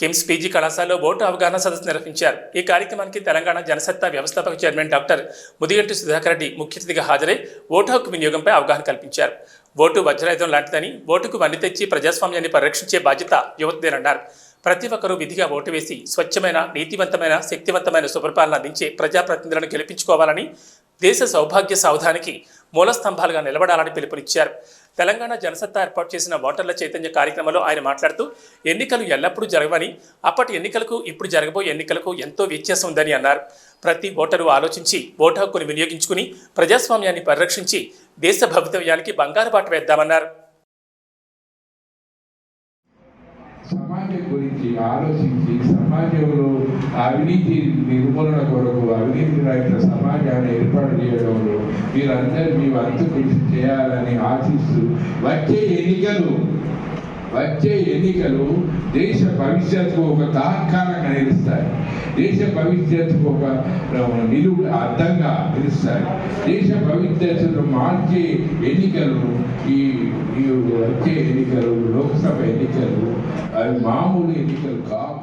KIMS PG కళాశాలలో vote అవగాహన సదస్సు నిర్వహించారు. ఈ కార్యక్రమానికి తెలంగాణ జనసత్తా వ్యవస్థాపక చైర్మన్ డాక్టర్ ముదిగంటి సుధాకర్ రెడ్డి ముఖ్య అతిథిగా హాజరై ఓటు హక్కు వినియోగంపై అవగాహన కల్పించారు. ఓటు వజ్రాయుధం లాంటిదని ఓటుకు వన్ని తెచ్చి ప్రజాస్వామ్యాన్ని పరిరక్షించే బాధ్యత యువతదేనన్నారు. ప్రతి ఒక్కరూ విధిగా ఓటు వేసి స్వచ్ఛమైన నీతివంతమైన శక్తివంతమైన సుపరిపాలన అందించే ప్రజాప్రతినిధులను గెలిపించుకోవాలని దేశ సౌభాగ్య సావధానికి మూలస్తంభాలుగా నిలబడాలని పిలుపునిచ్చారు. తెలంగాణ జనసత్తా ఏర్పాటు చేసిన ఓటర్ల చైతన్య కార్యక్రమంలో ఆయన మాట్లాడుతూ ఎన్నికలు ఎల్లప్పుడూ జరగవని అప్పటి ఎన్నికలకు ఇప్పుడు జరగబోయే ఎన్నికలకు ఎంతో వ్యత్యాసం ఉందని అన్నారు. ప్రతి ఓటరు ఆలోచించి ఓటు హక్కును వినియోగించుకుని ప్రజాస్వామ్యాన్ని పరిరక్షించి దేశ భవితవ్యానికి బంగారు బాట వేద్దామన్నారు. సమాజం గురించి ఆలోచించి సమాజంలో అవినీతి నిర్మూలన కొరకు అవినీతి రహిత సమాజాన్ని ఏర్పాటు చేయడంలో మీరందరూ మీ వంతు కృషి చేయాలని ఆశిస్తూ వచ్చే ఎన్నికలు వచ్చే ఎన్నికలు దేశ భవిష్యత్తుకు ఒక తాత్కాలంగా నిలుస్తాయి. దేశ భవిష్యత్తుకు ఒక నిలువు అర్థంగా నిలుస్తాయి. దేశ భవిష్యత్తును మార్చే ఎన్నికలు ఈ ఈ వచ్చే ఎన్నికలు లోక్సభ ఎన్నికలు అవి మామూలు ఎన్నికలు కావు.